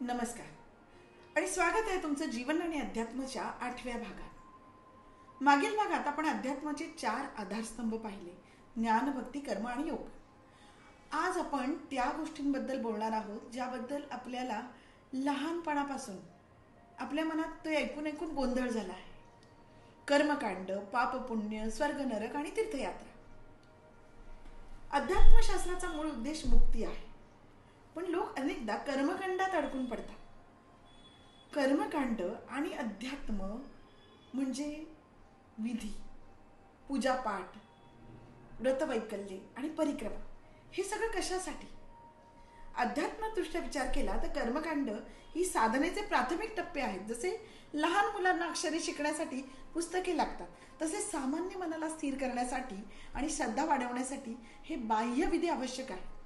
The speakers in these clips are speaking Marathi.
नमस्कार. आणि स्वागत आहे तुमचं जीवन आणि अध्यात्माच्या आठव्या भागात. मागील भागात आपण अध्यात्माचे चार आधारस्तंभ पाहिले. ज्ञान भक्ती कर्म आणि योग. आज आपण त्या गोष्टींबद्दल बोलणार आहोत ज्याबद्दल आपल्याला लहानपणापासून आपल्या मनात ते ऐकून ऐकून गोंधळ झाला आहे. कर्मकांड पापपुण्य स्वर्ग नरक आणि तीर्थयात्रा. अध्यात्मशास्त्राचा मूळ उद्देश मुक्ती आहे. पण लोक अनेकदा कर्मकांडात अडकून पडतात. कर्मकांड आणि अध्यात्म म्हणजे विधी पूजापाठ व्रतवैकल्ये आणि परिक्रमा. हे सगळं कशासाठी? अध्यात्मदृष्ट्या विचार केला तर कर्मकांड ही साधनेचे प्राथमिक टप्पे आहेत. जसे लहान मुलांना अक्षरे शिकण्यासाठी पुस्तके लागतात तसे सामान्य मनाला स्थिर करण्यासाठी आणि श्रद्धा वाढवण्यासाठी हे बाह्य विधी आवश्यक आहे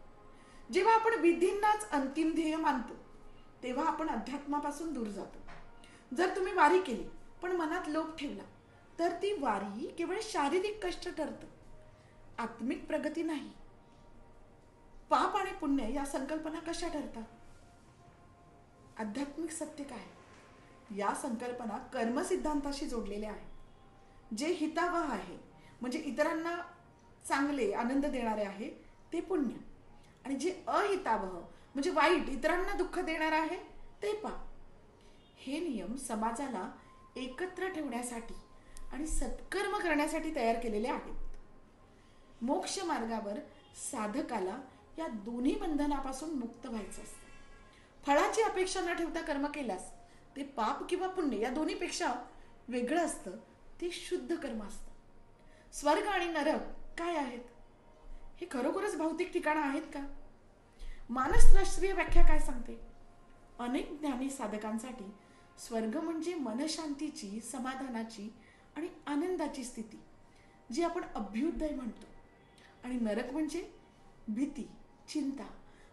जेव्हा आपण विधींनाच अंतिम ध्येय मानतो तेव्हा आपण अध्यात्मापासून दूर जातो. जर तुम्ही वारी केली पण मनात लोभ ठेवला तर ती वारी केवळ शारीरिक कष्ट ठरतं. आत्मिक प्रगती नाही. पाप आणि पुण्य या संकल्पना कशा ठरतात? आध्यात्मिक सत्य काय? या संकल्पना कर्मसिद्धांताशी जोडलेल्या आहेत. जे हितावह आहे म्हणजे इतरांना चांगले आनंद देणारे आहे ते पुण्य. आणि जे अहितावह म्हणजे वाईट इतरांना दुःख देणार आहे ते पाप हे नियम समाजाला एकत्र ठेवण्यासाठी आणि सत्कर्म करण्यासाठी तयार केलेले आहेत. मोक्ष मार्गावर साधकाला या दोन्ही बंधनापासून मुक्त व्हायचं असतं. फळाची अपेक्षा न ठेवता कर्म केल्यास ते पाप किंवा पुण्य या दोन्हीपेक्षा वेगळं असतं ते शुद्ध कर्म असतं. स्वर्ग आणि नरक काय आहेत? हे खरोखरच भौतिक ठिकाणं आहेत का? मानसशास्त्रीय व्याख्या काय सांगते? अनेक ज्ञानी साधकांसाठी स्वर्ग म्हणजे मनशांतीची समाधानाची आणि आनंदाची स्थिती जी आपण अभ्युदय म्हणतो. आणि नरक म्हणजे भीती चिंता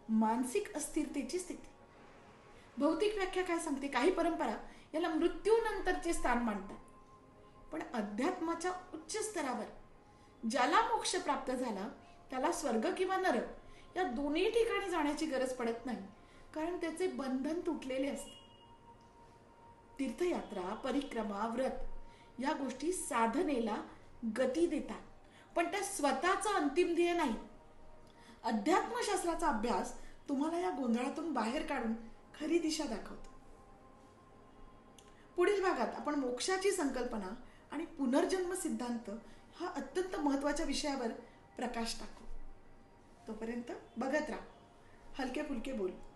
मानसिक अस्थिरतेची स्थिती. भौतिक व्याख्या काय सांगते? काही परंपरा याला मृत्यूनंतरचे स्थान मानतात. पण अध्यात्माच्या उच्च स्तरावर ज्याला मोक्ष प्राप्त झाला त्याला स्वर्ग किंवा नरक या दोन्ही ठिकाणी जाण्याची गरज पडत नाही. कारण त्याचे बंधन तुटलेले असते. तीर्थयात्रा परिक्रमा व्रत या गोष्टी साधनेला गती देतात. पण त्या स्वतःचा अंतिम ध्येय नाही. अध्यात्मशास्त्राचा अभ्यास तुम्हाला या गोंधळातून बाहेर काढून खरी दिशा दाखवतो. पुढील भागात आपण मोक्षाची संकल्पना आणि पुनर्जन्म सिद्धांत हा अत्यंत महत्त्वाच्या विषयावर प्रकाश टाकू. तोपर्यंत बघत राहा. हलके फुलके बोल.